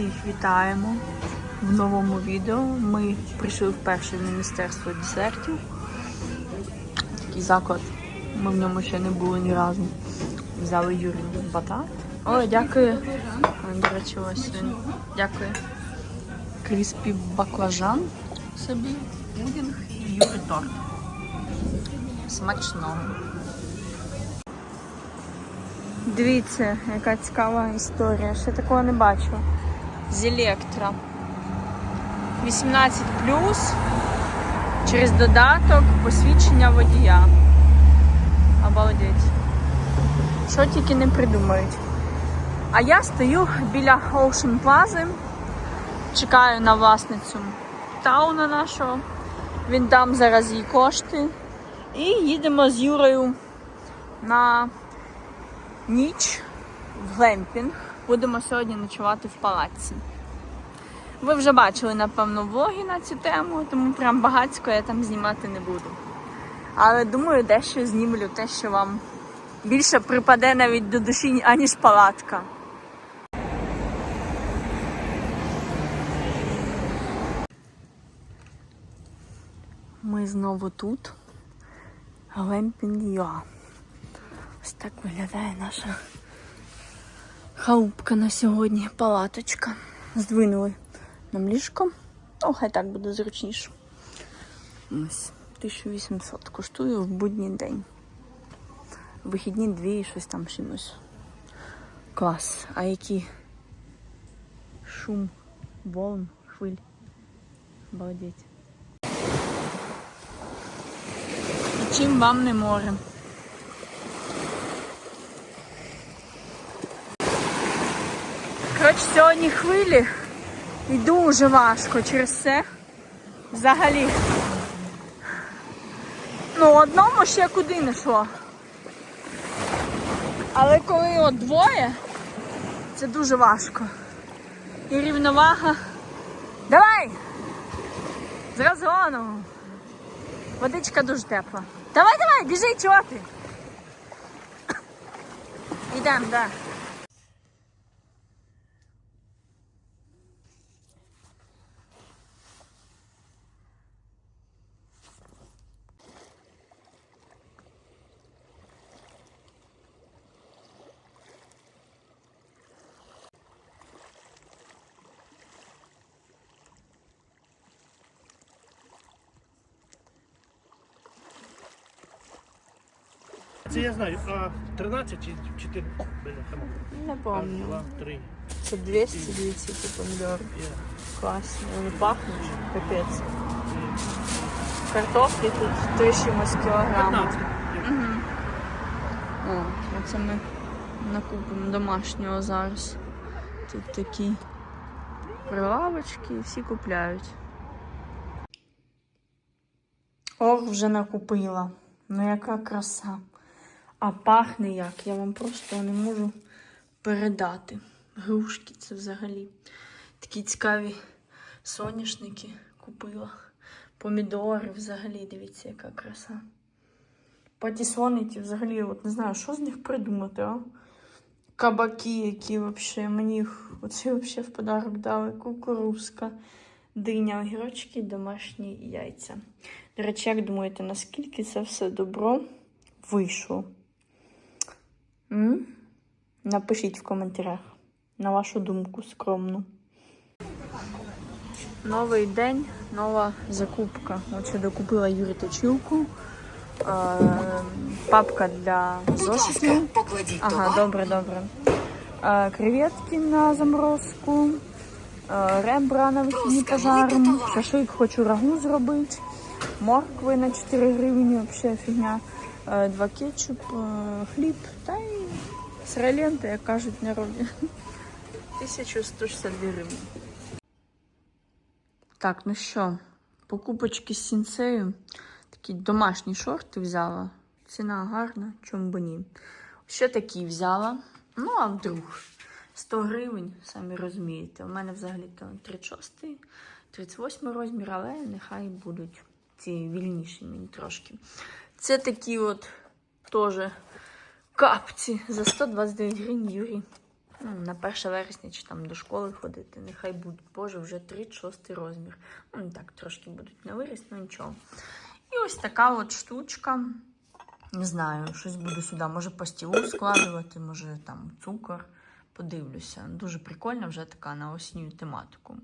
Всіх вітаємо в новому відео. Ми прийшли вперше в Міністерство десертів. Такий заклад. Ми в ньому ще не були ні разу. Взяли Юрій батат. Ой, дякую. До речі, ось він. Дякую. Кріспі баклажан собі, пудінг і Юрі торт. Смачного. Дивіться, яка цікава історія. Ще такого не бачу. З Електро. 18 через додаток посвідчення водія. Обалдеть. Що тільки не придумають. А я стою біля Ocean Plaza, чекаю на власницю тауна нашого. Він дам зараз їй кошти. І їдемо з Юрою на ніч в глемпінг. Будемо сьогодні ночувати в палаці. Ви вже бачили, напевно, влоги на цю тему, тому прям багатько я там знімати не буду. Але думаю, дещо знімлю те, що вам більше припаде навіть до душі, аніж палатка. Ми знову тут. Глемпінг Юа. Ось так виглядає наша халупка на сьогодні. Палаточка. Здвинули нам ліжко. О, хай так буде зручніше. Ось 1800 коштує в будній день. Вихідні дві і щось там чимось. Клас. А який шум, волн, хвиль. Обалдеть. Чим вам не море. Коротше, сьогодні хвилі і дуже важко через це. Взагалі. Ну, одному ще куди не йшло. Але коли от двоє, це дуже важко. І рівновага. Давай! З розгону! Водичка дуже тепла. Давай, давай, біжи, чого ти? Ідемо, да. Це я знаю, а 13 чи 4 біля там. Не помню. два, три. Це 200 дивіться, ці помідори. Є. Класні. Вони пахнуть, капець. Картоплі тут 3 чимось. 15. О, оце ми накупимо домашнього зараз. Тут такі прилавочки, і всі купляють. Ох, вже накупила. Ну яка краса. А пахне як, я вам просто не можу передати. Грушки це взагалі. Такі цікаві соняшники купила. Помідори взагалі, дивіться, яка краса. Патісони ті взагалі, от не знаю, що з них придумати, а? Кабаки, які взагалі мені оце взагалі в подарок дали. Кукурузка, диня, огірочки, домашні яйця. До речі, як думаєте, наскільки це все добро вийшло? М? Напишіть в коментарях на вашу думку скромну. Новий день, нова закупка. От ще докупила Юрі точилку. Е, папка для зошитів. Ага, добре, добре. Е, креветки на заморозку, е, ребра на вихідні пожаром, шашлик хочу рагу зробити, моркви на 4 гривні, взагалі фігня, два кетчуп, е, хліб та й сиролента, як кажуть в народі. 1162 гривні. Так, ну що, покупочки з сінцею. Такі домашні шорти взяла. Ціна гарна, чому б ні. Ще такі взяла. Ну, а вдруг 100 гривень, самі розумієте. У мене взагалі-то 36, 38 розмір, але нехай будуть ці вільніші мені трошки. Це такі от теж капці за 129 гривень Юрій Ну, на 1 вересня чи там до школи ходити, нехай будуть. Боже, вже 36 розмір. Ну, так, трошки будуть на виріс, ну нічого. І ось така от штучка. Не знаю, щось буду сюди. Може пастілу складувати, може там цукор. Подивлюся. Дуже прикольна вже така на осінню тематику.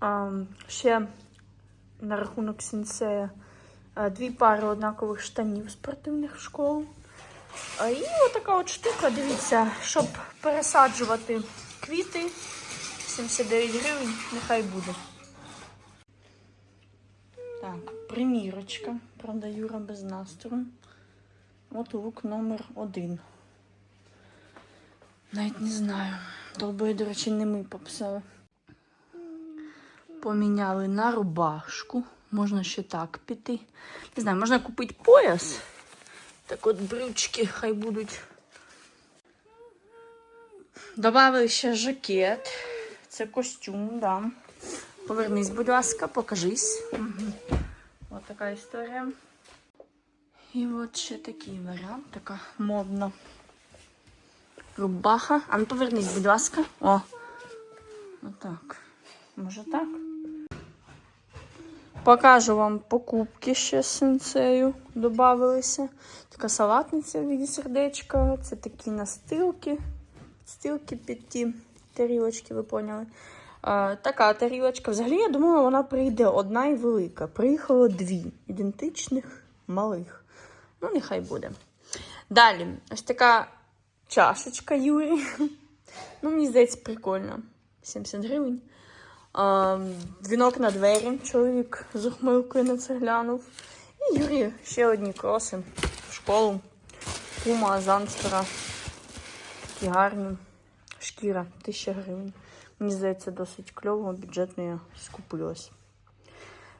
А, ще на рахунок сінсея дві пари однакових штанів спортивних в школу. І отака от штука, дивіться, щоб пересаджувати квіти. 79 гривень, нехай буде. Так, примірочка. Правда, Юра без настрою. От лук номер один. Навіть не знаю. Довбої, до речі, не ми пописали. Поміняли на рубашку. Можна ще так піти. Не знаю, можна купити пояс. Так от брючки хай будуть. Добавили ще жакет. Це костюм, да. Повернись, будь ласка, покажись. Угу. Ось така історія. І от ще такий варіант, така модна рубаха. А ну повернись, будь ласка. О. Отак. Може так? Покажу вам покупки ще з сенсею додавалися. Така салатниця в віді сердечка. Це такі настилки. Стилки під ті тарілочки, ви поняли. А, така тарілочка. Взагалі, я думала, вона прийде одна і велика. Приїхало дві ідентичних малих. Ну, нехай буде. Далі, ось така чашечка Юрі. Ну, мені здається, прикольно. 70 гривень. А, дзвінок на двері. Чоловік з ухмилкою на це глянув. І Юрі ще одні кроси в школу. Пума, Занстера. Такі гарні. Шкіра 1000 гривень. Мені здається, досить кльово, бюджетно я скупилась.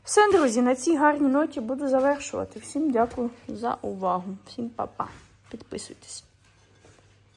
Все, друзі, на цій гарній ноті буду завершувати. Всім дякую за увагу. Всім па-па. Підписуйтесь.